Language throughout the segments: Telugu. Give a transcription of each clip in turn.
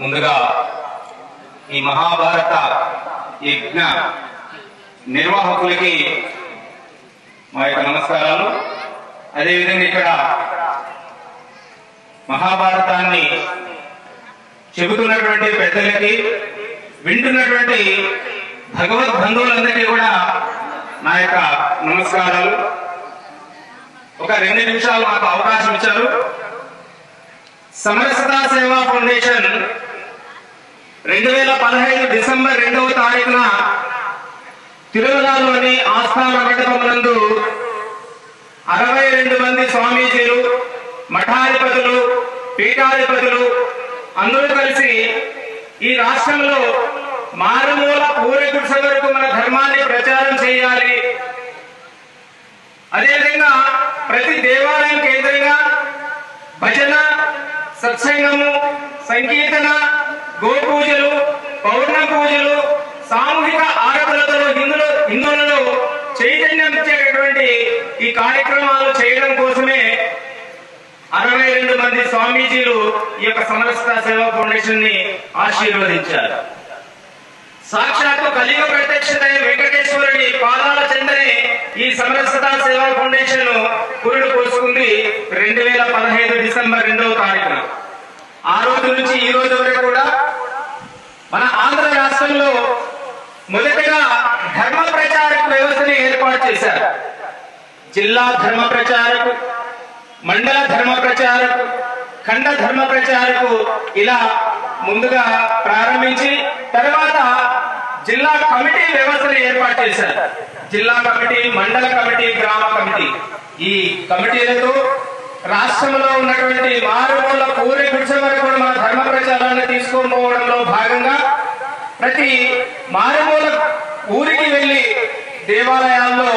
ముందుగా ఈ మహాభారత యజ్ఞ నిర్వాహకులకి మా యొక్క నమస్కారాలు. అదేవిధంగా ఇక్కడ మహాభారతాన్ని చెబుతున్నటువంటి పెద్దలకి వింటున్నటువంటి భగవద్ బంధువులందరికీ కూడా నా యొక్క నమస్కారాలు. ఒక రెండు నిమిషాలు మాకు అవకాశం ఇచ్చారు. సమరసతా సేవా ఫౌండేషన్ రెండు వేల పదహైదు డిసెంబర్ రెండవ తారీఖున తిరుమలలోని ఆస్థాన మండపమునందు అరవై రెండు మంది స్వామీజీలు మఠాధిపతులు పీఠాధిపతులు అందరూ కలిసి ఈ రాష్ట్రంలో మారుమూల పూర్వీకుడిస వరకు మన ధర్మాన్ని ప్రచారం చేయాలి. అదేవిధంగా ప్రతి దేవాలయం కేంద్రంగా భజన సత్సంగము సంకీర్తన గోపూజలు పౌర్ణ పూజలు సామూహిక ఆరాధనలతో హిందులు ఈ కార్యక్రమాలు చేయడం కోసమే అరవై రెండు మంది స్వామీజీలు ఈ యొక్క సమరస్త సేవా ఫౌండేషన్ని ఆశీర్వదించారు. సాక్షాత్తు కలియుగ ప్రత్యక్షత వెంకటేశ్వరుని పాదాల చెందని ఈ సమరస్త సేవా ఫౌండేషన్ కురుడు పోసుకుంది రెండు వేల పదహైదు డిసెంబర్ రెండవ తారీఖున. ఆ రోజు నుంచి ఈ రోజు వరకు కూడా మన ఆంధ్ర రాష్ట్రంలో మొదటగా ధర్మ ప్రచారక వ్యవస్థని ఏర్పాటు చేశారు. జిల్లా ధర్మ ప్రచారకు మండల ధర్మ ప్రచారకు ఖండ ధర్మ ప్రచారకు ఇలా ముందుగా ప్రారంభించి తర్వాత జిల్లా కమిటీ వ్యవస్థను ఏర్పాటు చేశారు. జిల్లా కమిటీ మండల కమిటీ గ్రామ కమిటీ. ఈ కమిటీలతో రాష్ట్రంలో ఉన్నటువంటి మారుమూల పూరి గుడిసె వరకు కూడా మన ధర్మ ప్రచారాన్ని తీసుకొని పోవడంలో భాగంగా ప్రతి మారుమూల ఊరికి వెళ్ళి దేవాలయాల్లో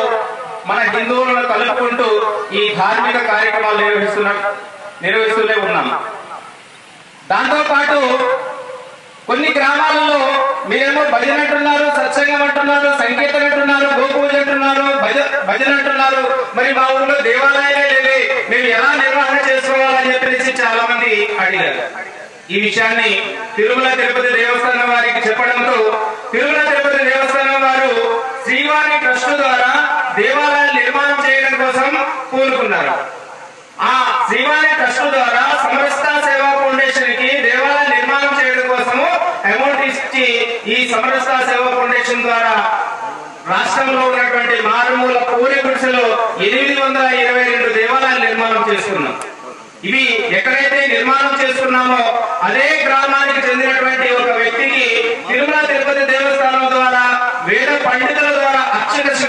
మన హిందువులను కలుపుకుంటూ ఈ ధార్మిక కార్యక్రమాలు నిర్వహిస్తున్నా నిర్వహిస్తూనే ఉన్నాం. దాంతో పాటు కొన్ని గ్రామాలలో మీరేమో భజన అంటున్నారు సత్సంగం అంటున్నారు సంకీర్తన అంటున్నారు గోపూజ అంటున్నారు భజ భజన అంటున్నారు. మరి మా ఊళ్ళో దేవాలయాలే లేవి మేము ఎలా నిర్వహణ చేసుకోవాలని చెప్పేసి చాలా మంది అడిగారు. ఈ విషయాన్ని తిరుమల తిరుపతి దేవస్థానం వారికి చెప్పడంతో తిరుమల తిరుపతి దేవస్థానం వారు శ్రీవారి ట్రస్ట్ ద్వారా దేవాలయాలు నిర్మాణం చేయడం కోసం పూనుకున్నారు. ఆ శ్రీవారి ట్రస్ట్ ద్వారా సమరస్త సేవా ఫౌండేషన్కి దేవాలయ నిర్మాణం చేయడం కోసము అమౌంట్ ఇచ్చి ఈ సమరస్త సేవా ఫౌండేషన్ ద్వారా రాష్ట్రంలో ఉన్నటువంటి మారుమూల పూరి గుడిసెలో ఎనిమిది వందల ఇరవై రెండు దేవాలయాలు నిర్మాణం చేసుకున్నాం. ఇవి ఎక్కడైతే నిర్మాణం చేసుకున్నామో అదే గ్రామానికి చెందినటువంటి ఒక వ్యక్తికి తిరుమల తిరుపతి దేవస్థానం ద్వారా వేద పండిత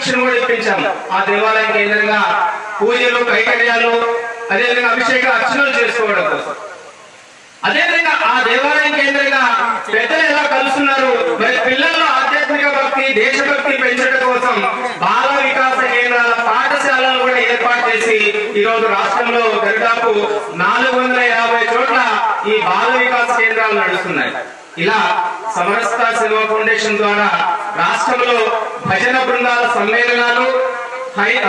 ద్వారా కూడా ఇప్పించాం ఆ దేవాలయం కేంద్రంగా పూజలు కైకర్యాలు అదేవిధంగా అభిషేక అర్చనలు చేసుకోవడం. కోసం అదేవిధంగా ఆ దేవాలయం కేంద్రంగా పెద్దలు ఎలా కలుస్తున్నారు? మరి పిల్లల్లో ఆధ్యాత్మిక భక్తి దేశభక్తి పెంచడం కోసం బాల వికాస కేంద్రాల పాఠశాలలు కూడా ఏర్పాటు చేసి ఈ రోజు రాష్ట్రంలో దాదాపు నాలుగు వందల యాభై చోట్ల ఈ బాల వికాస కేంద్రాలు నడుస్తున్నాయి. ఇలా సమరస్త సేవా ఫౌండేషన్ ద్వారా రాష్ట్రంలో భజన బృందాల సమ్మేళనాలు హై-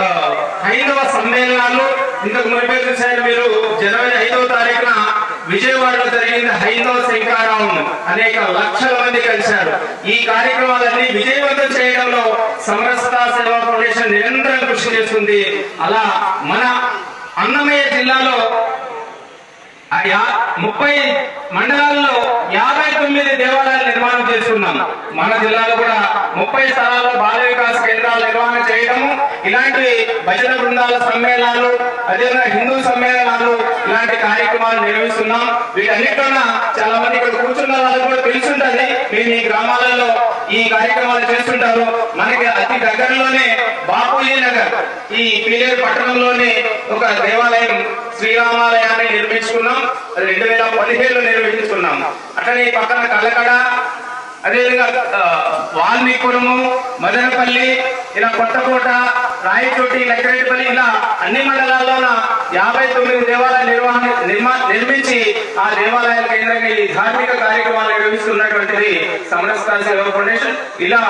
హైందవ సమ్మేళనాలు ఇంతకు మునిపే చూశారు మీరు జనవరి ఐదవ తారీఖున విజయవాడలో జరిగిన హైందవ శంకారావం. అనేక లక్షల మంది కలిశారు. ఈ కార్యక్రమాలన్నీ విజయవంతం చేయడంలో సమరసత సేవా ఫౌండేషన్ నిరంతరం కృషి చేస్తుంది. అలా మన అన్నమయ్య జిల్లాలో ముప్పై మండలాల్లో యాభై తొమ్మిది దేవాలయాలు నిర్మాణం చేస్తున్నాం మన జిల్లాలో కూడా ముప్పై స్థలాల్లో బాల వికాస్ కేంద్రాలు నిర్మాణం చేయడము ఇలాంటి భజన బృందాల సమ్మేళనాలు అదేవిధంగా హిందూ సమ్మేళనాలు ఇలాంటి కార్యక్రమాలు నిర్వహిస్తున్నాం. వీటన్నిటిలోన చాలా మంది ఇక్కడ కూర్చున్న వాళ్ళు కూడా తెలుసుంటది. మేము ఈ గ్రామాలలో ఈ కార్యక్రమాలు చేస్తుంటారు. మనకి అతి దగ్గరలోనే బాపూజీ నగర్ ఈ పీలేరు పట్టణంలోనే ఒక దేవాలయం శ్రీరామాలయాన్ని నిర్మించుకున్నాం. రెండు వేల పదిహేడులో నిర్మించుకున్నాం. అట్లనే పక్కన కల్లకడ అదేవిధంగా ఆ, వాల్మీపురము మదనపల్లి ఇలా కొత్తకోట రాయచోటి లక్కరేటిపల్లి ఇలా అన్ని మండలాల్లోన యాభై తొమ్మిది దేవాలయ నిర్వహణ నిర్మా నిర్మించి ఆ దేవాలయాల కేంద్రంగా ఈ ధార్మిక కార్యక్రమాలు నిర్వహిస్తున్నటువంటిది సమరస్తా సేవా ఫౌండేషన్. ఇలా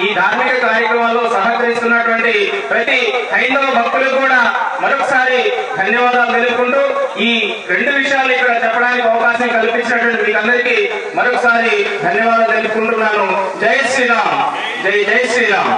ఈ ధార్మిక కార్యక్రమాల్లో సహకరిస్తున్నటువంటి ప్రతి హైందవ భక్తులకు కూడా మరొకసారి ధన్యవాదాలు తెలుపుకుంటూ ఈ రెండు విషయాలు ఇక్కడ చెప్పడానికి అవకాశం కల్పించినటువంటి మీకందరికీ మరొకసారి ధన్యవాదాలు తెలుపుకుంటున్నాను. జై శ్రీరామ్. జై జై శ్రీరామ్.